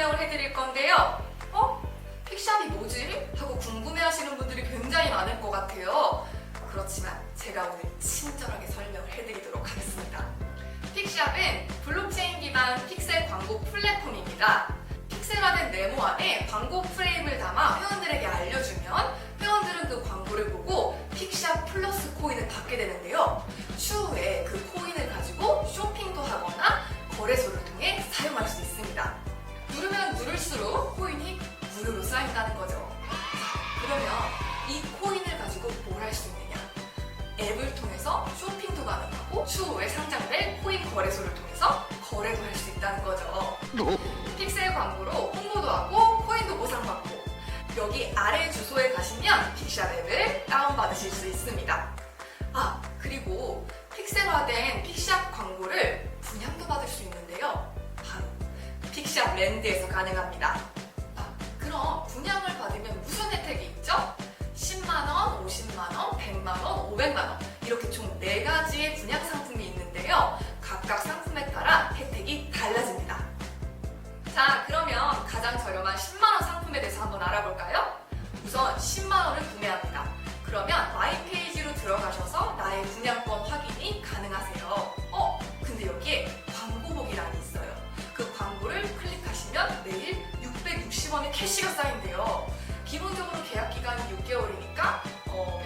설명을 해드릴 건데요. 어? 픽샵이 뭐지? 하고 궁금해하시는 분들이 굉장히 많을 것 같아요. 그렇지만 제가 오늘 친절하게 설명을 해드리도록 하겠습니다. 픽샵은 블록체인 기반 픽셀 광고 플랫폼입니다. 픽셀화된 네모 안에 광고 프레임을 담아 회원들에게 무료로 쌓인다는 거죠. 자, 그러면 이 코인을 가지고 뭘 할 수 있느냐? 앱을 통해서 쇼핑도 가능하고 추후에 상장될 코인 거래소를 통해서 거래도 할 수 있다는 거죠. 픽셀 광고로 홍보도 하고 코인도 보상받고 여기 아래 주소에 가시면 픽샵 앱을 다운받으실 수 있습니다. 아 그리고 픽셀화된 픽샵 광고를 분양도 받을 수 있는데요. 바로 픽샵 랜드에서 가능합니다. 100만 원, 500만 원 이렇게 총 4가지의 분양 상품이 있는데요. 각각 상품에 따라 혜택이 달라집니다. 자, 그러면 가장 저렴한 10만 원 상품에 대해서 한번 알아볼까요? 우선 10만 원을 구매합니다. 그러면 마이 페이지로 들어가셔서 나의 분양권 확인이 가능하세요. 어? 근데 여기에 광고 보기란이 있어요. 그 광고를 클릭하시면 매일 660원의 캐시가 쌓인대요. 기본적으로 계약 기간이 6개월이니까 어,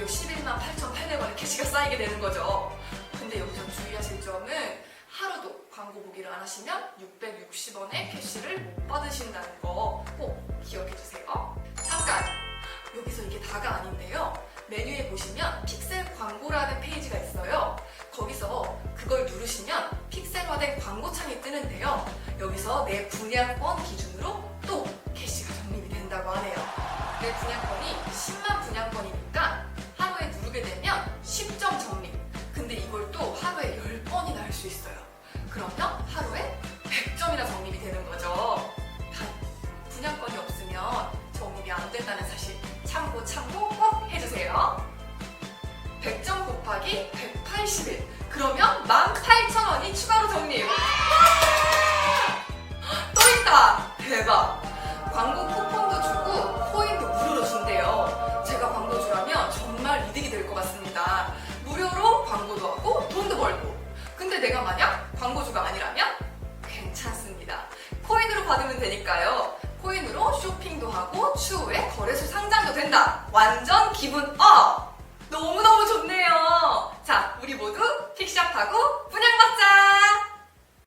무려 11만 8,800원의 캐시가 쌓이게 되는 거죠. 근데 여기서 주의하실 점은 하루도 광고 보기를 안 하시면 660원의 캐시를 못 받으신다는 거 꼭 기억해 주세요. 잠깐! 여기서 이게 다가 아닌데요. 메뉴에 보시면 픽셀 광고라는 페이지가 있어요. 거기서 그걸 누르시면 픽셀화된 광고창이 뜨는데요. 여기서 내 분양권 기준으로 또 캐시가 적립이 된다고 하네요. 내 분양권이 10만 있어요. 그러면 하루에 100점이나 적립이 되는 거죠. 단, 분양권이 없으면 적립이 안 된다는 사실 참고 참고 꼭 해주세요. 100점 곱하기 180일. 그러면 18,000원이 추가로 적립. 또 있다! 대박! 광고 내가 만약 광고주가 아니라면 괜찮습니다. 코인으로 받으면 되니까요. 코인으로 쇼핑도 하고 추후에 거래소 상장도 된다. 완전 기분 업! 너무너무 좋네요.